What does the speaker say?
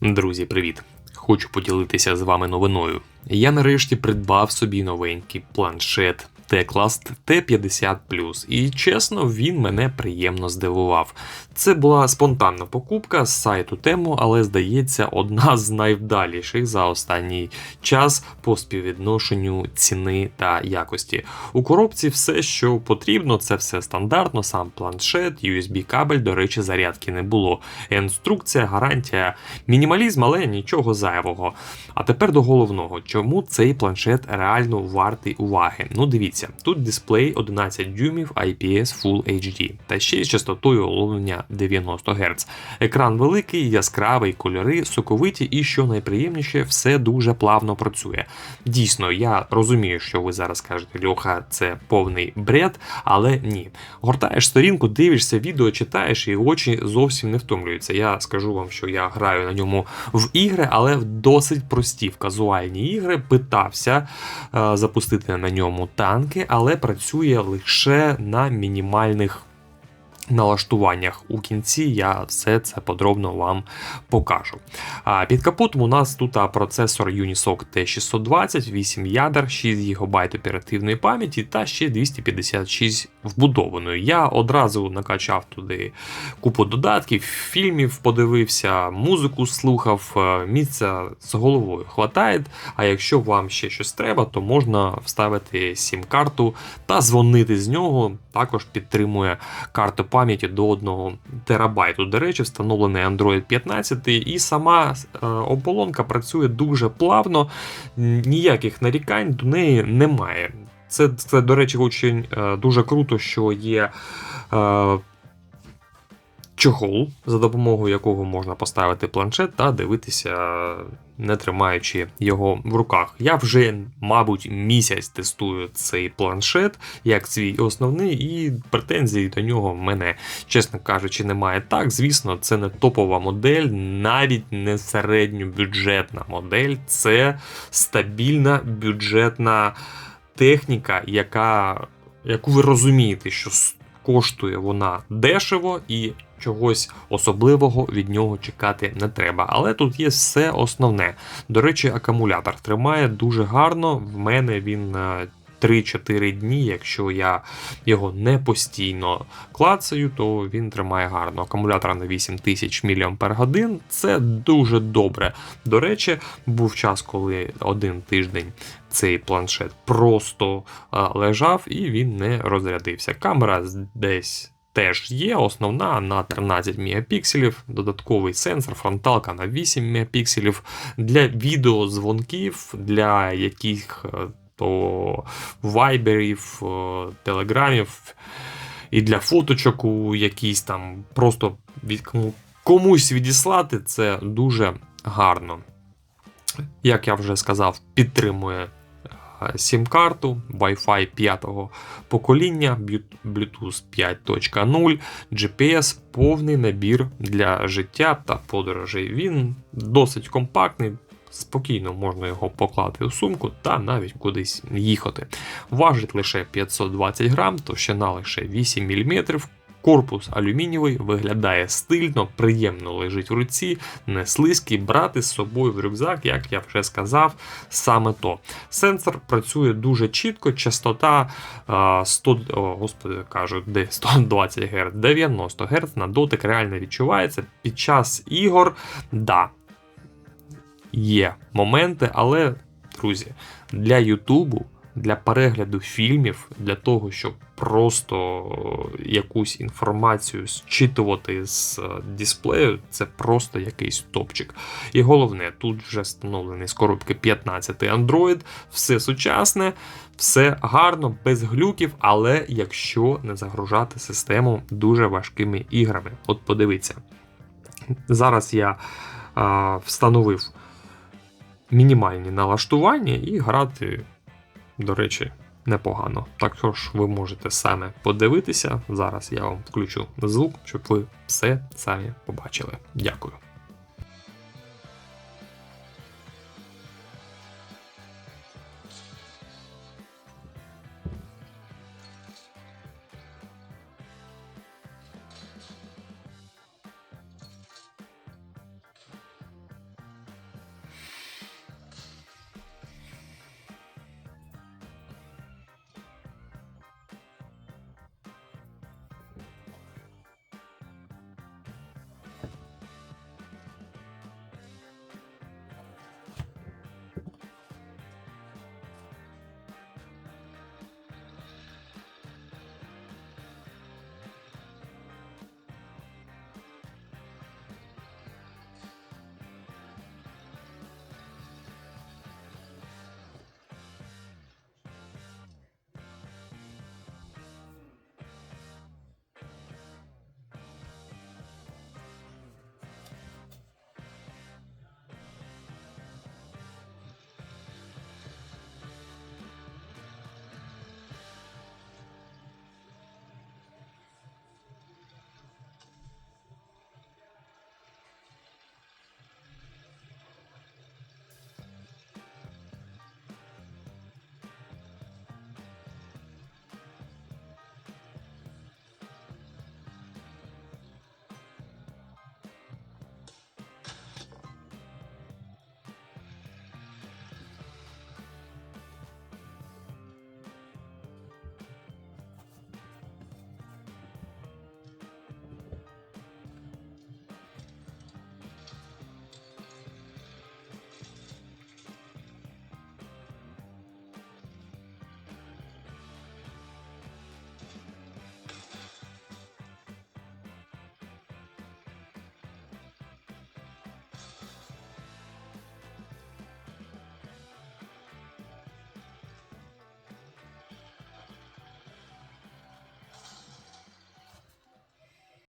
Друзі, привіт! Хочу поділитися з вами новиною. Я нарешті придбав собі новенький планшет Teclast T50 і чесно, він мене приємно здивував. Це була спонтанна покупка з сайту тему, але здається, одна з найвдаліших за останній час по співвідношенню ціни та якості. У коробці все, що потрібно, це все стандартно, сам планшет, USB-кабель, до речі, зарядки не було. Інструкція, гарантія, мінімалізм, але нічого зайвого. А тепер до головного, чому цей планшет реально вартий уваги? Ну дивіться, тут дисплей 11 дюймів IPS Full HD та ще з частотою оновлення 90 Гц. Екран великий, яскравий, кольори, соковиті і, що найприємніше, все дуже плавно працює. Дійсно, я розумію, що ви зараз кажете, Льоха, це повний бред, але ні. Гортаєш сторінку, дивишся відео, читаєш, і очі зовсім не втомлюються. Я скажу вам, що я граю на ньому в ігри, але в досить прості в казуальні ігри. Питався е, запустити на ньому танки, але працює лише на мінімальних налаштуваннях. У кінці я все це подробно вам покажу. А Під капотом у нас тут процесор Unisoc T620, 8 ядер, 6 ГБ оперативної пам'яті та ще 256 вбудованої. Я одразу накачав туди купу додатків, фільмів подивився, музику слухав, е, місця з головою хватає. А якщо вам ще щось треба, то можна вставити сім-карту та дзвонити з нього. Також підтримує карту пам'яті до 1 терабайту. До речі, встановлений Android 15, і сама е, оболонка працює дуже плавно, ніяких нарікань до неї немає. Це, це до речі, очень, е, дуже круто, що є. Е, Чохол, за допомогою якого можна поставити планшет та дивитися, не тримаючи його в руках. Я вже, мабуть, місяць тестую цей планшет як свій основний, і претензій до нього в мене, чесно кажучи, немає. Так, звісно, це не топова модель, навіть не середньобюджетна модель, це стабільна бюджетна техніка, яка, яку ви розумієте, що коштує вона дешево і чогось особливого від нього чекати не треба. Але тут є все основне. До речі, акумулятор тримає дуже гарно. В мене він. 3-4 дні, якщо я його не постійно клацаю, то він тримає гарно. Акумулятор на 8000 мАч це дуже добре. До речі, був час, коли один тиждень цей планшет просто лежав і він не розрядився. Камера десь теж є. Основна на 13 мегапікселів, додатковий сенсор, фронталка на 8 мегапікселів для відеозвонків, для яких е, то вайберів, е, телеграмів. І для фоточок у якійсь там просто від комусь відіслати це дуже гарно. Як я вже сказав, підтримує сім-карту, Wi-Fi 5 покоління, Bluetooth 5.0, GPS, повний набір для життя та подорожей. Він досить компактний. Спокійно можна його поклати у сумку та навіть кудись їхати. Важить лише 520 грам, товщина лише 8 мм, Корпус алюмінієвий виглядає стильно, приємно лежить в руці, не слизький, брати з собою в рюкзак, як я вже сказав, саме то. Сенсор працює дуже чітко, частота 100, о, господи, кажу, де 120 Гц, 90 Гц на дотик реально відчувається. Під час ігор, да, є моменти, але, друзі, для Ютубу для перегляду фільмів, для того, щоб просто якусь інформацію зчитувати з е, дисплею, це просто якийсь топчик. І головне, тут вже встановлений з коробки 15 Android, все сучасне, все гарно, без глюків, але якщо не загружати систему дуже важкими іграми. От подивіться. Зараз я а, встановив мінімальні налаштування і грати до речі, непогано. Також ви можете саме подивитися. Зараз я вам включу звук, щоб ви все самі побачили. Дякую.